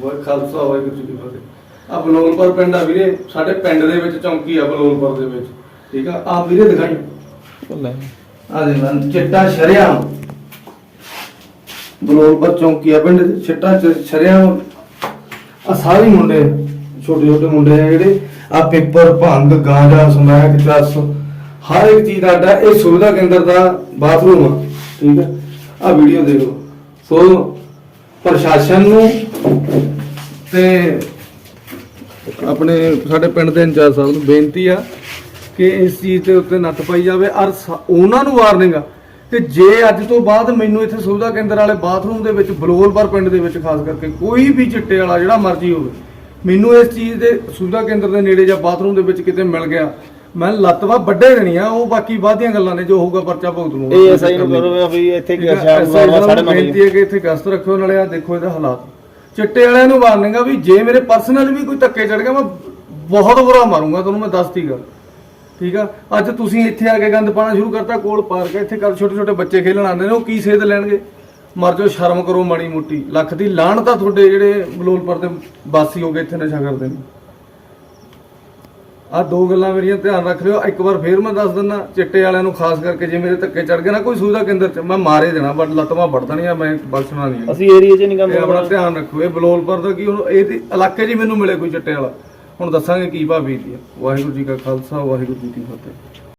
ਵਾਹਿ ਖਾਲਸਾ ਵਾਹਿਗੁਰੂ ਜੀ ਕੀ ਫਤਿਹ। ਆ ਬਲੋਲਪੁਰ ਪਿੰਡ ਆ ਵੀਰੇ ਸਾਡੇ ਪਿੰਡ ਦੇ ਵਿੱਚ ਚੌਂਕੀ ਆ ਬਲੋਲਪੁਰ ਦੇ ਵਿੱਚ। ਠੀਕ ਆ? ਆ ਵੀਰੇ ਦਿਖਾਈ। ਲੈ ਆ ਦੇ ਬੰਦ ਚਿੱਟਾ ਸ਼ਰਿਆ ਬਲੋਲਪੁਰ ਚੌਂਕੀ ਆ ਪਿੰਡ ਦੇ, ਚਿੱਟਾ ਸ਼ਰਿਆ ਆ ਸਾਰੇ ਮੁੰਡੇ ਛੋਟੇ ਛੋਟੇ ਮੁੰਡੇ ਆ ਜਿਹੜੇ। ਆ ਪੇਪਰ ਭੰਗ ਗਾਂਜਾ ਸਮੈਕ ਚਰਸ। ਹਰ ਇੱਕ ਚੀਜ਼ ਦਾ ਅੱਡਾ ਇਹ ਸੁਵਿਧਾ ਕੇਂਦਰ ਦਾ ਬਾਥਰੂਮ ਆ। ਠੀਕ ਆ? ਆ ਵੀਡੀਓ ਦੇਖੋ। ਸੋ ਪ੍ਰਸ਼ਾਸਨ ਨੂੰ ਤੇ ਆਪਣੇ ਸਾਡੇ ਪਿੰਡ ਦੇ ਇੰਚਾਰਜ ਸਾਹਿਬ ਨੂੰ ਬੇਨਤੀ ਆ ਕਿ ਇਸ ਚੀਜ਼ ਦੇ ਉੱਤੇ ਨੱਥ ਪਾਈ ਜਾਵੇ ਔਰ ਸ- ਉਹਨਾਂ ਨੂੰ ਵਾਰਨਿੰਗ ਆ। ਕਿ ਜੇ ਅੱਜ ਤੋਂ ਬਾਅਦ ਮੈਨੂੰ ਇੱਥੇ ਸੁਵਿਧਾ ਕੇਂਦਰ ਵਾਲੇ ਬਾਥਰੂਮ ਦੇ ਵਿੱਚ ਬਲੋਲਪੁਰ ਪਿੰਡ ਦੇ ਵਿੱਚ ਖਾਸ ਕਰਕੇ ਕੋਈ ਵੀ ਚਿੱਟੇ ਵਾਲਾ ਜਿਹੜਾ ਮਰਜ਼ੀ ਹੋਵੇ ਮੈਨੂੰ ਇਸ ਚੀਜ਼ ਦੇ ਸੁਵਿਧਾ ਕੇਂਦਰ ਦੇ ਨੇੜੇ ਜਾਂ ਬਾਥਰੂਮ ਦੇ ਵਿੱਚ ਕਿਤੇ ਮਿਲ ਗਿਆ ਮੈਂ ਲੱਤਵਾ ਵੱਡੇ ਦੇਣੀ ਆ ਉਹ ਬਾਕੀ ਬਾਦੀਆਂ ਗੱਲਾਂ ਨੇ ਜੋ ਹੋਊਗਾ ਪਰਚਾ ਭੁਗਤ ਲੂੰਗਾ ਇਹ ਐਸਆਈ ਨੂੰ ਕਰੋ ਵੀ ਇੱਥੇ ਠੀਕ ਕੀ ਆ, ਸਾਹਿਬ ਸਾਡੇ ਨਾਲ ਬੇਨਤੀ ਹੈ ਕਿ ਇੱਥੇ ਗਸਤ ਰੱਖਿਓ ਨਾਲੇ ਆ ਦੇਖੋ ਇਹਦਾ ਹਾਲਾਤ। ਚਿੱਟੇ ਵਾਲਿਆਂ ਨੂੰ ਵਾਰਨਿੰਗ ਆ ਵੀ ਜੇ ਮੇਰੇ ਪਰਸਨਲ ਵੀ ਕੋਈ ਧੱਕੇ ਚੜ ਗਿਆ, ਮੈਂ ਬਹੁਤ ਬੁਰਾ ਮਾਰੂੰਗਾ, ਤੁਹਾਨੂੰ ਮੈਂ ਦੱਸਦੀ ਗੱਲ। ਠੀਕ ਆ? ਅੱਜ ਤੁਸੀਂ ਇੱਥੇ ਆ ਕੇ ਗੰਦ ਪਾਣਾ ਸ਼ੁਰੂ ਕਰਤਾ, ਕੋਲ ਪਾਰਕ ਹੈ ਇੱਥੇ ਕਰ ਛੋਟੇ ਛੋਟੇ ਬੱਚੇ ਖੇਲਣ ਆਉਂਦੇ ਨੇ, ਉਹ ਕੀ ਸੇਧ ਲੈਣਗੇ? ਮਰ ਜਾਓ, ਸ਼ਰਮ ਕਰੋ ਮਾੜੀ ਮੋਟੀ। ਲੱਖ ਦੀ ਲਾਹਣ ਤਾਂ ਤੁਹਾਡੇ ਜਿਹੜੇ ਬਲੋਲਪੁਰ ਦੇ ਵਾਸੀ ਹੋ ਗਏ ਇੱਥੇ ਨਸ਼ਾ ਕਰਦੇ ਨੇ। ਆ ਦੋ ਗੱਲਾਂ ਮੇਰੀਆਂ ਧਿਆਨ ਰੱਖ ਲਿਓ। ਇੱਕ ਵਾਰ ਫੇਰ ਮੈਂ ਦੱਸ ਦਿੰਦਾ ਚਿੱਟੇ ਵਾਲਿਆਂ ਨੂੰ ਖਾਸ ਕਰਕੇ ਜੇ ਮੇਰੇ ਧੱਕੇ ਚੜ ਗਏ ਨਾ ਕੋਈ ਸੁਵਿਧਾ ਕੇਂਦਰ ਚ ਮੈਂ ਮਾਰੇ ਦੇਣਾ ਬਟ ਲੱਤਵਾ ਵੜ ਦੇਣੀਆਂ ਮੈਂ ਬਖਸ਼ਣਾ ਨਹੀਂ। ਅਸੀਂ ਏਰੀਆ 'ਚ ਨਹੀਂ ਕੰਮ ਇਹ ਆਪਣਾ ਧਿਆਨ ਰੱਖੋ ਇਹ ਬਲੋਲਪੁਰ ਦਾ ਕੀ ਹੁਣ ਇਹ ਇਲਾਕੇ 'ਚ ਮੈਨੂੰ ਮਿਲੇ ਕੋਈ ਚਿੱਟੇ ਵਾਲਾ। ਹੁਣ ਦੱਸਾਂਗੇ ਕੀ ਭਾਬੀ ਦੀ ਵਾਹਿਗੁਰੂ ਜੀ ਕਾ ਖਾਲਸਾ ਵਾਹਿਗੁਰੂ ਜੀ ਕੀ ਫਤਿਹ।